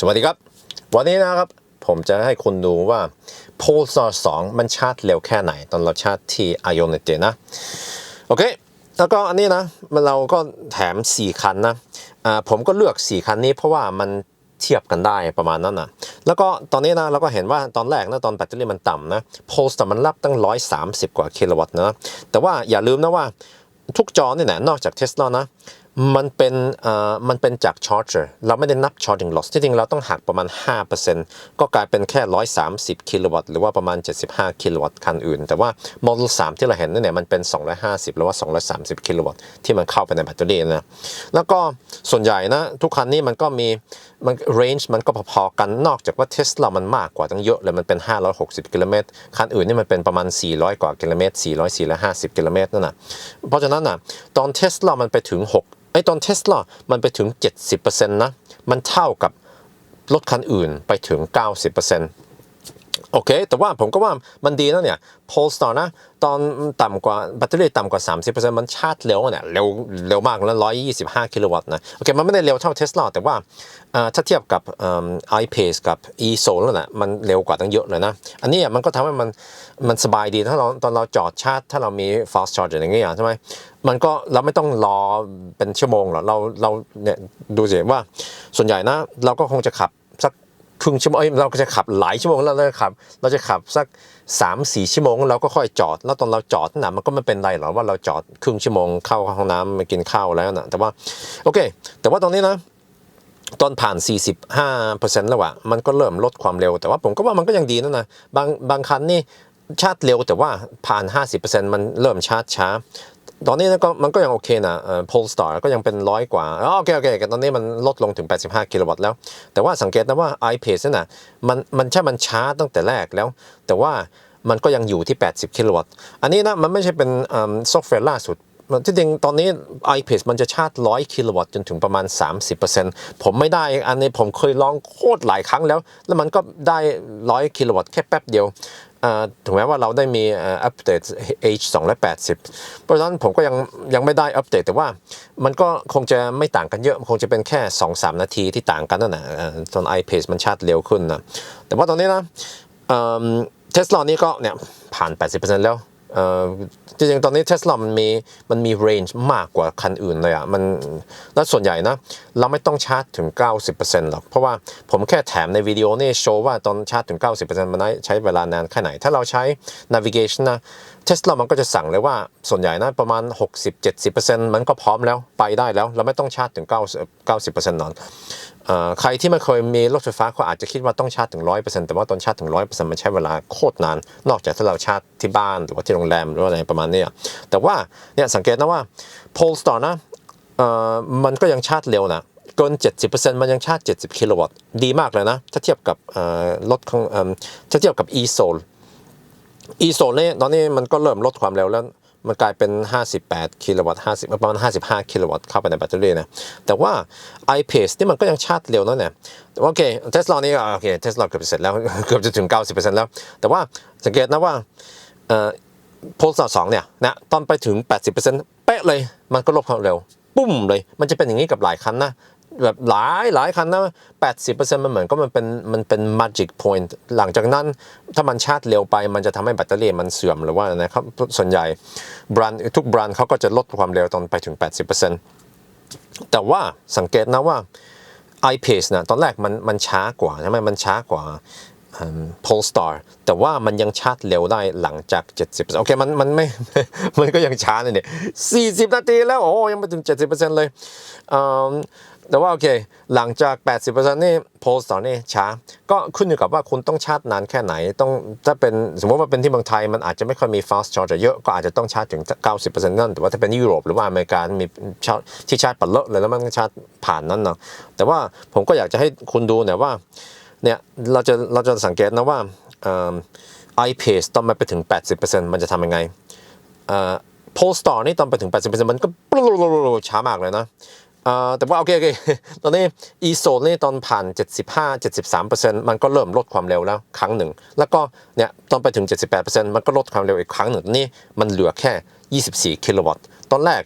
สวัสดีครับ วันนี้นะครับผมจะให้คุณดูว่า Polestar 2 มันชาร์จเร็วแค่ไหน ตอนเราชาร์จที่ Ionity นะ โอเค แล้วก็อันนี้นะมันเราก็แถม 4 คันนะอ่าผมก็เลือก 4 คันนี้เพราะว่ามันเทียบกันได้ประมาณนั้นนะแล้วก็ตอนนี้นะเราก็เห็นว่าตอนแรกนะตอนแบตเตอรี่มันต่ำนะ Polestar มันรับตั้ง 130 กว่ากิโลวัตต์นะ แต่ว่าอย่าลืมนะว่าทุกจอเนี่ยนะนอกจากเทสลานะ มันเป็นเอ่อมันเป็นจาก charger เราไม่ได้นับ charging loss ที่จริงเราต้องหักประมาณ 5%ก็กลายเป็นแค่ 130 กิโลวัตต์หรือว่าประมาณ 75 กิโลวัตต์คันอื่น แต่ว่าโมเดล3 ที่เราเห็นเนี่ยมันเป็น 250 หรือว่า 230 กิโลวัตต์ที่มันเข้าไปในแบตเตอรี่นะแล้วก็ส่วนใหญ่นะทุกคันนี้มันก็มีมัน range มันก็พอๆกันนอกจากว่าเทสลามันมากกว่าตั้งเยอะเลยมันเป็น 560 กิโลเมตรคันอื่นนี่มันเป็นประมาณ 400 กว่ากิโลเมตร 400 450 กิโลเมตรนั่นน่ะเพราะฉะนั้นน่ะตอนเทสลามันไปถึง 6 ไอ้ตอนเทสลามันไปถึง 70%นะ มันเท่ากับรถคันอื่นไปถึง 90% โอเค แต่ว่าผมก็ว่ามันดีนะเนี่ย Polestar นะ ตอนต่ำกว่าแบตเตอรี่ต่ำกว่า 30%มันชาร์จเร็วเนี่ย เร็วเร็วมากแล้ว125 กิโลวัตต์นะ โอเค มันไม่ได้เร็วเท่าเทสลาแต่ว่าถ้าเทียบกับเอิ่ม iPace กับ e s o l แล้วนะมันเร็วกว่าตั้งเยอะเลยนะ อันนี้มันก็ทำให้มันมันสบายดีถ้าเราตอนเราจอดชาร์จ ถ้าเรามี fast charger อย่างเงี้ยใช่ไหมมันก็เราไม่ต้องรอเป็นชั่วโมงหรอกเราเราเนี่ยดูสิว่าส่วนใหญ่นะ เราก็คงจะขับ ครึ่งชั่วโมงเอ้ยเราก็จะขับหลายชั่วโมงแล้วเราจะขับ เราจะขับสัก3ามสี่ชั่วโมงเราก็ค่อยจอด แล้วตอนเราจอดน่ะมันก็ไม่เป็นไรหรอกว่าเราจอดครึ่งชั่วโมงเข้าห้องน้ำมากินข้าวแล้วนะแต่ว่าโอเค แต่ว่าตอนนี้นะตอนผ่าน 45%แล้วอะมันก็เริ่มลดความเร็ว แต่ว่าผมก็ว่ามันก็ยังดีนะนะบางบางคันนี่ชาร์จเร็วแต่ว่าผ่าน 50%มันเริ่มชาร์จช้า ตอนนี้ก็มันก็ยังโอเคนะเอ่อ Polestar ก็ยังเป็นร้อยกว่าอ๋อโอเคโอเคแต่ตอนนี้มันลดลงถึง 85 กิโลวัตต์แล้ว แต่ว่าสังเกตนะว่า iPace นั่นนะมันมันใช่มันช้าตั้งแต่แรกแล้ว แต่ว่ามันก็ยังอยู่ที่ 80 กิโลวัตต์ อันนี้นะมันไม่ใช่เป็นซอฟต์แวร์ล่าสุดที่จริงตอนนี้ iPace มันจะชาร์จ 100 กิโลวัตต์จนถึงประมาณ 30%ผมไม่ได้ อันนี้ผมเคยลองโคตรหลายครั้งแล้ว แล้วมันก็ได้ 100 กิโลวัตต์แค่แป๊บเดียว ถึงแม้ว่าเราได้มีเอ่ออัปเดต H 280 เพราะฉะนั้นผมก็ยังยังไม่ได้อัปเดต แต่ว่ามันก็คงจะไม่ต่างกันเยอะ คงจะเป็นแค่ 2-3 นาทีที่ต่างกันนั่นแหละเอ่อตอน iPace มันชาร์จเร็วขึ้นนะแต่ว่าตอนนี้นะเทสลานี่ก็เนี่ยผ่าน 80%แล้วเอ่อ จริงๆตอนนี้เทสลามันมีมันมี range มากกว่าคันอื่นเลยอะมันแล้วส่วนใหญ่นะ เราไม่ต้องชาร์จถึง 90%หรอก เพราะว่าผมแค่แถมในวิดีโอนี่โชว์ว่าตอนชาร์จถึง 90%มันใช้เวลานานแค่ไหน ถ้าเราใช้ navigation นะเทสลามันก็จะสั่งเลยว่าส่วนใหญ่นะประมาณ 60-70%มันก็พร้อมแล้วไปได้แล้ว เราไม่ต้องชาร์จถึง 90%นอนเอ่อ ใครที่ไม่เคยมีรถไฟฟ้าก็อาจจะคิดว่าต้องชาร์จถึง100%แต่ว่าตอนชาร์จถึง100%มันใช้เวลาโคตรนาน นอกจากถ้าเราชาร์จที่บ้านหรือว่าที่โรงแรมหรือว่าอะไรประมาณนี้แต่ว่าเนี่ยสังเกตนะว่า Polestar นะมันก็ยังชาร์จเร็วนะเกิน 70%มันยังชาร์จ 70 กิโลวัตต์ดีมากเลยนะ ถ้าเทียบกับรถของถ้าเทียบกับ e-Soul e-Soul เนี่ยตอนนี้มันก็เริ่มลดความเร็วแล้ว มันกลายเป็น 58 กิโลวัตต์50ประมาณ 55 กิโลวัตต์เข้าไปในแบตเตอรี่นะ แต่ว่า iPace นี่มันก็ยังชาร์จเร็วนะเนี่ยแต่ว่าโอเคเทสลานี่โอเคเทสลาเกือบจะเสร็จแล้ว เกือบจะถึง 90%แล้ว แต่ว่าสังเกตนะว่าเอ่อโพสสองเนี่ยนะตอนไปถึง 80%เป๊ะเลย มันก็ลดความเร็ว ปุ้มเลย มันจะเป็นอย่างนี้กับหลายคันนะ แบบหลายหลายคันนะ80%มันเหมือนก็มันเป็นมันเป็น magic point หลังจากนั้นถ้ามันชาร์จเร็วไป มันจะทำให้แบตเตอรี่มันเสื่อมหรือว่านะครับส่วนใหญ่แบรนด์ทุกแบรนด์เขาก็จะลดความเร็วตอนไปถึง 80%แต่ว่าสังเกตนะว่า iPace นะตอนแรกมันมันช้ากว่าใช่ไหมมันช้ากว่า Polestar แต่ว่ามันยังชาร์จเร็วได้หลังจาก 70 โอเคมันมันไม่ มันก็ยังช้าเลยเนี่ย40 นาทีแล้ว โอ้ยังไม่ถึง 70%เลยเอิ่ม แต่ว่าโอเค หลังจาก 80%นี่ Polestar นี่ช้า ก็ขึ้นอยู่กับว่าคุณต้องชาร์จนานแค่ไหน ต้องถ้าเป็นสมมติว่าเป็นที่เมืองไทยมันอาจจะไม่ค่อยมี fast charger เยอะ ก็อาจจะต้องชาร์จถึง 90%นั่น แต่ว่าถ้าเป็นยุโรปหรือว่าอเมริกามีชาร์จที่ชาร์จปัดเลอะเลยแล้วมันก็ชาร์จผ่านนั้นเนาะ แต่ว่าผมก็อยากจะให้คุณดูหน่ยว่า เนี่ยเราจะเราจะสังเกตนะว่าเอ่อ iPace ตอนมันไปถึง 80%มันจะทำยังไงเอ่อ Polestar นี่ตอนไปถึง 80%มันก็ช้ามากเลยนะเอ่อ แต่ว่าโอเคโอเคตอนนี้ e-Soul นี่ตอนผ่าน 75 73%มันก็เริ่มลดความเร็วแล้วครั้งหนึ่ง แล้วก็เนี่ยตอนไปถึง 78%มันก็ลดความเร็วอีกครั้งหนึ่งนี่มันเหลือแค่ 24 กิโลวัตต์ ตอนแรก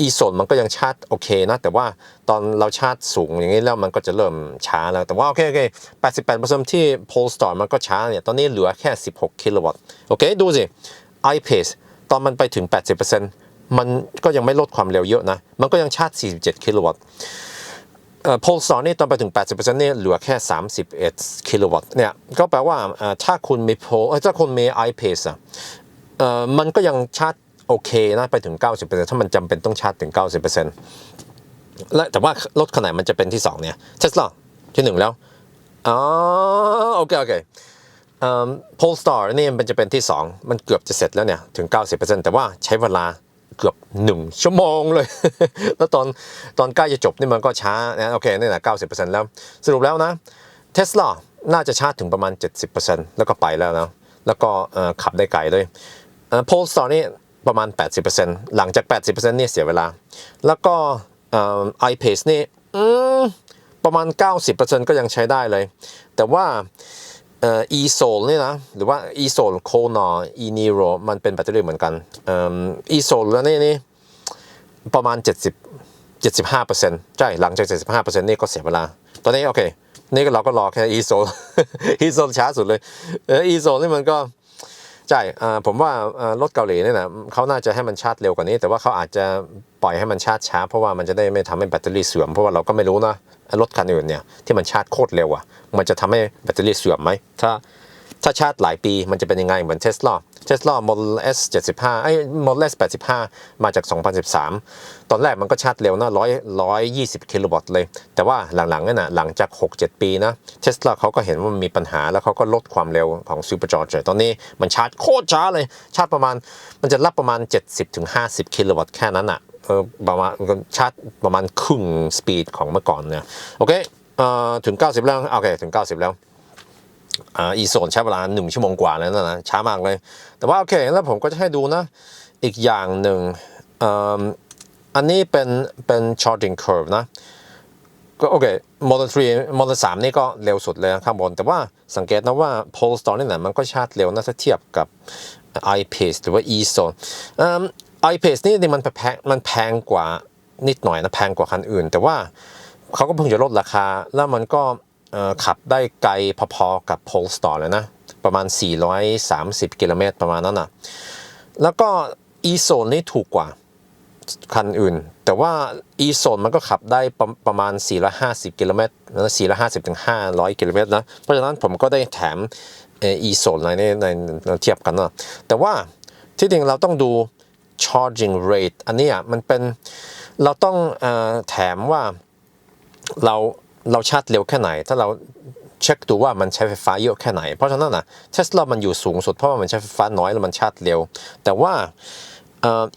อีโซนมันก็ยังชาร์จโอเคนะ แต่ว่าตอนเราชาร์จสูงอย่างนี้แล้วมันก็จะเริ่มช้าแล้ว แต่ว่าโอเคโอเค88%ที่ Polestar มันก็ช้าเนี่ย ตอนนี้เหลือแค่ 16 กิโลวัตต์ โอเค ดูสิ iPace ตอนมันไปถึง 80% มันก็ยังไม่ลดความเร็วเยอะนะ มันก็ยังชาร์จ 47 กิโลวัตต์เอ่อร์นี่ตอนไปถึง 80%เนี่ยเหลือแค่ 31 กิโลวัตต์เนี่ยก็แปลว่าเอ่อถ้าคุณมี Pol เอ้ยถ้าคุณมี iPace อะเอ่อมันก็ยังชาร์จโอเคนะไปถึง 90%ถ้ามันจำเป็นต้องชาร์จถึง 90%และแต่ว่ารถคันไหนมันจะเป็นที่ 2 เนี่ย Tesla ที่1แล้วอ๋อโอเค โอเคเอ่อ Polestar นี่มันจะเป็นที่ 2 มันเกือบจะเสร็จแล้วเนี่ย ถึง 90%แต่ว่าใช้เวลา เกือบ 1 ชั่วโมงเลย แล้วตอนตอนใกล้จะจบนี่มันก็ช้านะโอเคนี่แหละ90%แล้ว สรุปแล้วนะ Tesla น่าจะชาร์จถึงประมาณ 70%แล้วก็ไปแล้วนะแล้วก็ขับได้ไกลเลยเอ่อ Polestar นี่ประมาณ 80%หลังจาก 80%นี่เสียเวลา แล้วก็เอ่อ iPace นี่อืมประมาณ 90%ก็ยังใช้ได้เลย แต่ว่า เอ่อ e-sol นี่ยนะหรือว่า e-sol Kona e-niro มันเป็นแบตเตอรี่เหมือนกันเอ่อ e-sol แล้วนี่นี่ประมาณ 70 75%ใช่หลังจาก 75%นี่ก็เสียเวลา ตอนนี้โอเค นี่ก็เราก็รอแค่ e-sol e-sol ช้าสุดเลยเออ e-sol นี่มันก็ ใช่อ่าผมว่าอ่ารถเกาหลีเนี่ยนะเขาน่าจะให้มันชาร์จเร็วกว่านี้ แต่ว่าเขาอาจจะปล่อยให้มันชาร์จช้า เพราะว่ามันจะได้ไม่ทำให้แบตเตอรี่เสื่อม เพราะว่าเราก็ไม่รู้นะรถคันอื่นเนี่ยที่มันชาร์จโคตรเร็วอะมันจะทำให้แบตเตอรี่เสื่อมไหมถ้า ถ้าชาร์จหลายปีมันจะเป็นยังไงเหมือนเทสลาเทสลา Model S 75ไอ้ Model S 85มาจาก 2013 ตอนแรกมันก็ชาร์จเร็วนะ100 120กิโลวัตต์เลย แต่ว่าหลังๆนั่นนะหลังจาก 6-7 ปีนะเทสลาเขาก็เห็นว่ามันมีปัญหาแล้วเขาก็ลดความเร็วของ Supercharger ตอนนี้มันชาร์จโคตรช้าเลย ชาร์จประมาณมันจะรับประมาณ 70-50กิโลวัตต์แค่นั้นอะเออประมาณชาร์จประมาณครึ่งสปีดของเมื่อก่อนเนี่ยโอเคเอ่อถึง 90 แล้วโอเคถึง 90 แล้ว อ่าอีโซนใช้เวลาหนึ่งชั่วโมงกว่าแล้วนะนะช้ามากเลย แต่ว่าโอเคแล้วผมก็จะให้ดูนะ อีกอย่างหนึ่งอ,อันนี้เป็นเป็น charging curve นะก็โอเค Model 3 Model 3นี่ก็เร็วสุดเลยข้างบน แต่ว่าสังเกตนะว่า Polestar นี่นะมันก็ชาร์จเร็วนะถ้าเทียบกับ iPace หรือว่า e-zone iPace นี่นี่มันแพงมันแพงกว่านิดหน่อยนะแพงกว่าคันอื่น แต่ว่าเขาก็เพิ่งจะลดราคาแล้วมันก็ ขับได้ไกลพอๆกับ Polestar เลยนะ ประมาณ 430 กิโลเมตรประมาณนั้นนะแล้วก็ e-zone นี่ถูกกว่าคันอื่น แต่ว่า e zone มันก็ขับได้ประประมาณ 450 กิโลเมตรนะ450ถึง500 กิโลเมตรนะ เพราะฉะนั้นผมก็ได้แถมอ่อ e zone ในในในเทียบกันนะ แต่ว่าที่จริงเราต้องดู charging rate อันนี้อะมันเป็นเราต้องอแถมว่าเรา เราชาร์จเร็วแค่ไหน ถ้าเราเช็คดูว่ามันใช้ไฟฟ้าเยอะแค่ไหน เพราะฉะนั้นนะเทสลามันอยู่สูงสุดเพราะว่ามันใช้ไฟฟ้าน้อยแล้วมันชาร์จเร็ว แต่ว่า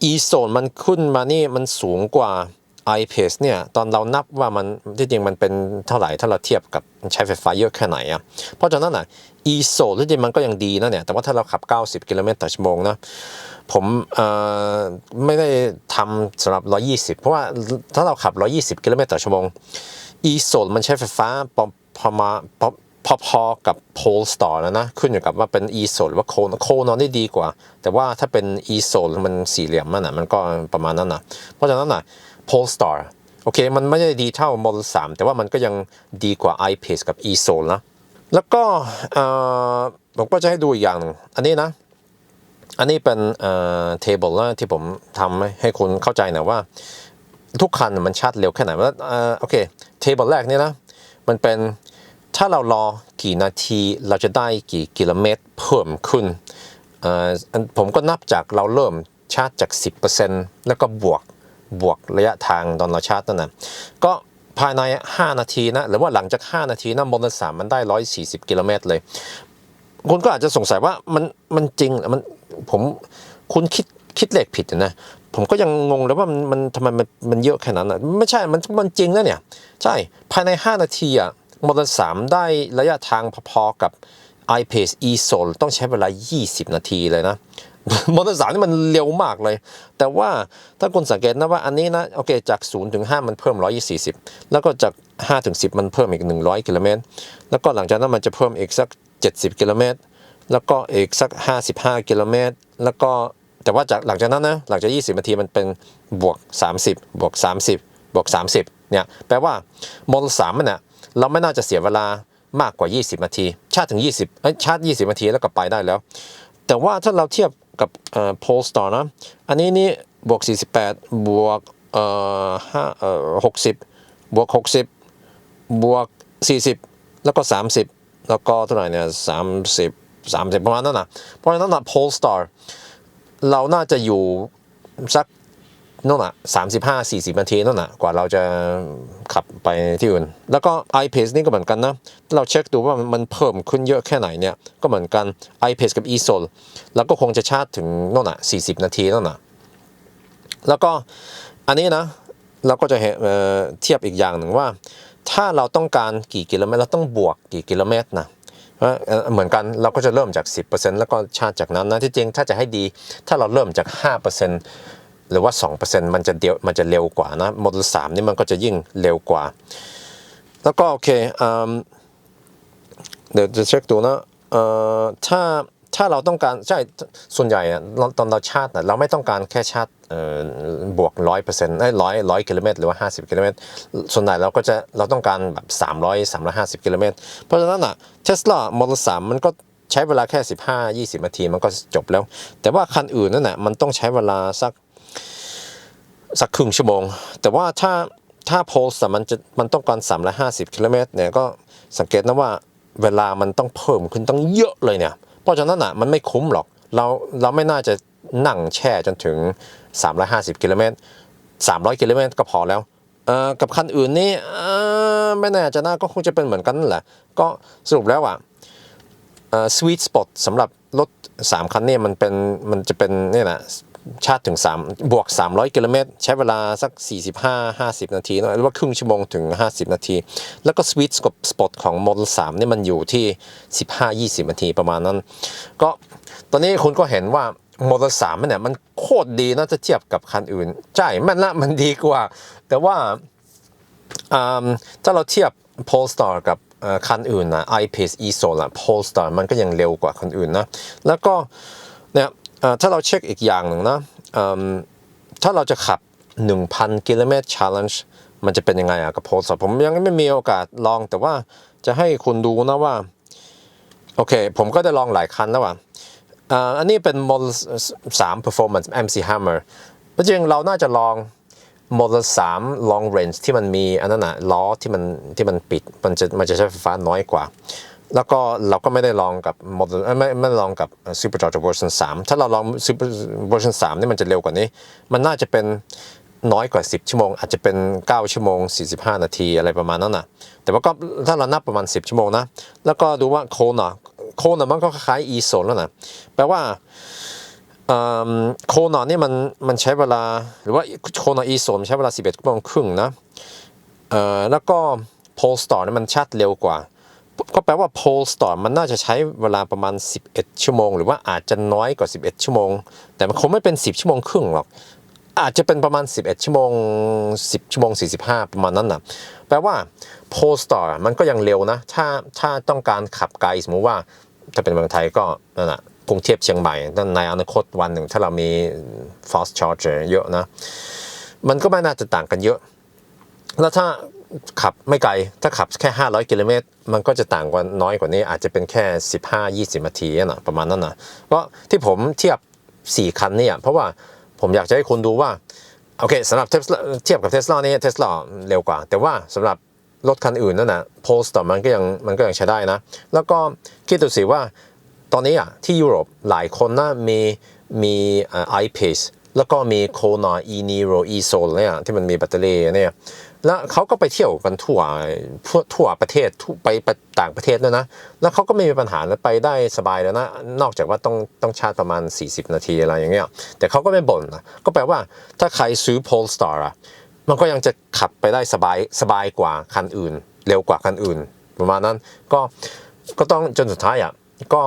อีโซนมันขึ้นมานี่มันสูงกว่า iPace เนี่ยตอนเรานับว่ามันที่จริงมันเป็นเท่าไหร่ถ้าเราเทียบกับใช้ไฟฟ้าเยอะแค่ไหนอะเพราะฉะนั้นอะ e zone ที่จริงมันก็ยังดีนะเนี่ยแต่ว่าถ้าเราขับ 90 กิโลเมตรต่อชั่วโมงนะผมไม่ได้ทำสำหรับ 120 เพราะว่าถ้าเราขับ 120 กิโลเมตรต่อชั่วโมง e zone มันใช้ไฟฟ้าประมาณพอพอๆกับ Polestar แล้วนะ ขึ้นอยู่กับว่าเป็น e zone หรือว่าโคนโคนอนได้ดีกว่า แต่ว่าถ้าเป็น e zone มันสี่เหลี่ยมมันอะมันก็ประมาณนั้นนะเพราะฉะนั้นอะ Polestar โอเค มันไม่ได้ดีเท่า Model 3 แต่ว่ามันก็ยังดีกว่า iPace กับ e zone นะ แล้วก็ผมก็จะให้ดูอีกอย่างอันนี้นะ อันนี้เป็นเอ่อ table นะที่ผมทำให้คุณเข้าใจน่อยว่า ทุกคันมันชาร์จเร็วแค่ไหนว่าเอ่อโอเค table แรกนี่นะ มันเป็นถ้าเรารอกี่นาทีเราจะได้กี่กิโลเมตรเพิ่มขึ้นผมก็นับจากเราเริ่มชาร์จจาก 10%แล้วก็บวก บวกระยะทางตอนเราชาร์จนั่นนะก็ภายใน 5 นาทีนะหรือว่าหลังจาก 5 นาทีนะโมเดลสามมันได้ 140 กิโลเมตรเลย คุณก็อาจจะสงสัยว่ามันมันจริงหรอมันผมคุณคิดคิดเลขผิดนะผมก็ยังงงเลยว่ามันมันทำไมมันมันเยอะแค่นั้นอะไม่ใช่มันมันจริงแล้วเนี่ยใช่ภายใน 5 นาทีอะมอเตอร์สามได้ระยะทางพอๆกับ iPace e s o l ต้องใช้เวลา 20 นาทีเลยนะ มอเตอร์สามนี่มันเร็วมากเลย แต่ว่าถ้าคุณสังเกตนะว่าอันนี้นะโอเคจาก0ถึง5มันเพิ่ม 140 แล้วก็จาก5ถึง10 มันเพิ่มอีก 100กิโลเมตรแล้วก็หลังจากนั้นมันจะเพิ่มอีกสัก 70กิโลเมตรแล้วก็อีกสัก 55กิโลเมตรแล้วก็แต่ว่าจากหลังจากนั้นนะหลังจาก 20 นาทีมันเป็นบวก 30 บวก 30 บวก 30เนี่ยแปลว่าโมเดล3มันน่ะเราไม่น่าจะเสียเวลามากกว่า 20 นาที ชาร์จถึง 20เอ้ยชาร์จ20 นาทีแล้วก็ไปได้แล้ว แต่ว่าถ้าเราเทียบ กับเอ่อ Polestar นะ อันนี้นี่บวก 48 บวกเอ่อห้าเอ่อ60บวก 60 บวก 40 แล้วก็ 30 แล้วก็เท่าไหร่เนี่ย30 30ประมาณนั้นนะเพราะฉะนั้นนะ Polestar เราน่าจะอยู่สัก นู่นน่ะ35 40นาทีนั่นน่ะกว่าเราจะขับไปที่อื่น แล้วก็ iPace นี่ก็เหมือนกันนะ เราเช็คดูว่ามันเพิ่มขึ้นเยอะแค่ไหนเนี่ย ก็เหมือนกัน iPace กับ eSol แล้วก็คงจะชาร์จถึงนู่นน่ะ40นาทีนั่นน่ะแล้วก็อันนี้นะ เราก็จะเห็นเอ่อเทียบอีกอย่างหนึ่งว่า ถ้าเราต้องการกี่กิโลเมตรเราต้องบวกกี่กิโลเมตรนะเออเอ่อเหมือนกันเราก็จะเริ่มจาก 10%แล้วก็ชาร์จจากนั้นนะที่จริงถ้าจะให้ดี ถ้าเราเริ่มจาก 5% หรือว่า 2%มันจะเดียวมันจะเร็วกว่านะโมเดล3นี่มันก็จะยิ่งเร็วกว่า แล้วก็โอเคเดี๋ยวจะเช็คดูนะถ้าถ้าเราต้องการใช่ส่วนใหญ่ตอนเราชาร์จเราไม่ต้องการแค่ชาร์จบวกร้อยเปอร์เซ็นต์ได้ร้อยร้อยกิโลเมตรหรือว่าห้าสิบกิโลเมตรส่วนใหญ่เราก็จะเราต้องการแบบสามร้อยสามร้อยห้าสิบกิโลเมตรเพราะฉะนั้นอะเทสลาโมเดลสามมันก็ใช้เวลาแค่สิบห้ายี่สิบนาทีมันก็จบแล้ว แต่ว่าคันอื่นนั่นแหละมันต้องใช้เวลาสัก สักครึ่งชั่วโมง แต่ว่าถ้าถ้าโพลส์มันจะมันต้องการ350กิโลเมตรเนี่ยก็สังเกตนะว่าเวลามันต้องเพิ่มขึ้นต้องเยอะเลยเนี่ย เพราะฉะนั้นอะมันไม่คุ้มหรอกเราเราไม่น่าจะนั่งแช่จนถึง 350กิโลเมตร300กิโลเมตรก็พอแล้วเอ่อกับคันอื่นนี่เอ่อไม่แน่จะน่าก็คงจะเป็นเหมือนกันแหละ ก็สรุปแล้วอะสวีทสปอตสำหรับรถ 3 คันเนี่ยมันเป็นมันจะเป็นนี่แหละ ชาร์จถึง 3 บวก 300 กิโลเมตร ใช้เวลาสัก 45-50 นาทีเนอะหรือว่าครึ่งชั่วโมงถึง 50 นาที แล้วก็สวีทสปอตของ Model 3นี่มันอยู่ที่ 15-20 นาทีประมาณนั้น ก็ตอนนี้คุณก็เห็นว่า Model 3เนี่ยมันโคตรดีนะถ้าเทียบกับคันอื่น ใช่มันละมันดีกว่า แต่ว่าอ่าถ้าเราเทียบ Polestar กับคันอื่นนะ iPace e-Sol อะ Polestar มันก็ยังเร็วกว่าคันอื่นนะ แล้วก็เนี่ย ถ้าเราเช็คอีกอย่างหนึ่งนะถ้าเราจะขับ 1,000 กิโลเมตร challenge มันจะเป็นยังไงอะกับ Polestar ผมยังไม่มีโอกาสลองแต่ว่าจะให้คุณดูนะว่า โอเค ผมก็ได้ลองหลายคันแล้วอะอันนี้เป็น Model 3 Performance MC Hammer จริงเราน่าจะลอง Model 3 Long Range ที่มันมีอันนั้นนะล้อที่มันที่มันปิดมันจะมันจะใช้ไฟฟ้าน้อยกว่า แล้วก็เราก็ไม่ได้ลองกับ Model เอ้ยไม่ไม่ลองกับ Supercharger version 3 ถ้าเราลอง Super version 3นี่มันจะเร็วกว่านี้ มันน่าจะเป็นน้อยกว่า 10 ชั่วโมง อาจจะเป็น 9 ชั่วโมง 45 นาทีอะไรประมาณนั้นนะแต่ว่าก็ถ้าเรานับประมาณ 10 ชั่วโมงนะ แล้วก็ดูว่าโคน่ะโคน่ะมันก็คล้ายๆ e s o แล้วนะ แปลว่าโคนอนนี่มันมันใช้เวลา หรือว่าโคนอนอีโซนใช้เวลา 11ชั่วโมงครึ่งนะแล้วก็โพลสตอร์นี่มันชาร์จเร็วกว่า ก็แปลว่าโพลสตอร์มันน่าจะใช้เวลาประมาณ 11 ชั่วโมง หรือว่าอาจจะน้อยกว่า 11 ชั่วโมง แต่มันคงไม่เป็น 10 ชั่วโมงครึ่งหรอก อาจจะเป็นประมาณ 11 ชั่วโมง 10 ชั่วโมง 45 ประมาณนั้นนะแปลว่าโพลสตอร์มันก็ยังเร็วนะ ถ้าถ้าต้องการขับไกลสมมุติว่าถ้าเป็นเมืองไทยก็นั่นแหะกรุงเทพเชียงใหม่นั่นในอนาคตวันหนึ่งถ้าเรามี fast charger เยอะนะ มันก็ไม่น่าจะต่างกันเยอะ แล้วถ้าขับไม่ไกล ถ้าขับแค่ 500 กิโลเมตร มันก็จะต่างกว่าน้อยกว่านี้ อาจจะเป็นแค่ 15-20 นาทีนะประมาณนั้นนะเพราะที่ผมเทียบ 4 คันเนี่ยเพราะว่าผมอยากจะให้คุณดูว่า โอเคสำหรับเทสลาเทียบกับเทสลานี่เทสลาเร็วกว่า แต่ว่าสำหรับรถคันอื่นนั่นนะโพสต์มันก็ยังมันก็ยังใช้ได้นะ แล้วก็คิดดูสิว่าตอนนี้อะที่ยุโรปหลายคนนะมีมีเอ่อ iPace แล้วก็มี Kona e Niro e Soul เนี่ยที่มันมีแบตเตอรี่เนี่ย แล้วเขาก็ไปเที่ยวกันทั่วทั่วประเทศไปต่างประเทศด้วยนะ แล้วเขาก็ไม่มีปัญหาแล้วไปได้สบายแล้วนะ นอกจากว่าต้องต้องชาร์จประมาณ 40 นาทีอะไรอย่างเงี้ย แต่เขาก็ไม่บ่นนะก็แปลว่าถ้าใครซื้อ Polestar อะมันก็ยังจะขับไปได้สบายสบายกว่าคันอื่น เร็วกว่าคันอื่น ประมาณนั้นก็ก็ต้องจนสุดท้ายอะก็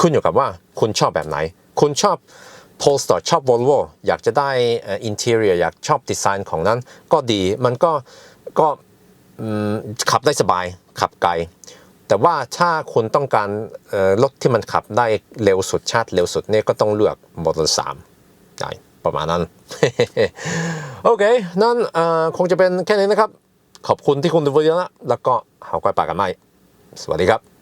ขึ้นอยู่กับว่าคุณชอบแบบไหน คุณชอบ Polestar ชอบ Volvo อยากจะได้อ่อ interior อยากชอบดีไซน์ของนั้น ก็ดีมันก็ก็ขับได้สบายขับไกล แต่ว่าถ้าคุณต้องการรถที่มันขับได้เร็วสุดชาติเร็วสุดเนี่ยก็ต้องเลือก Model 3ใช่ประมาณนั้น โอเค นั่นคงจะเป็นแค่นี้นะครับ ขอบคุณที่คุณดูวิดีโอนะแล้วก็หากไปปากกันใหม่สวัสดีครับ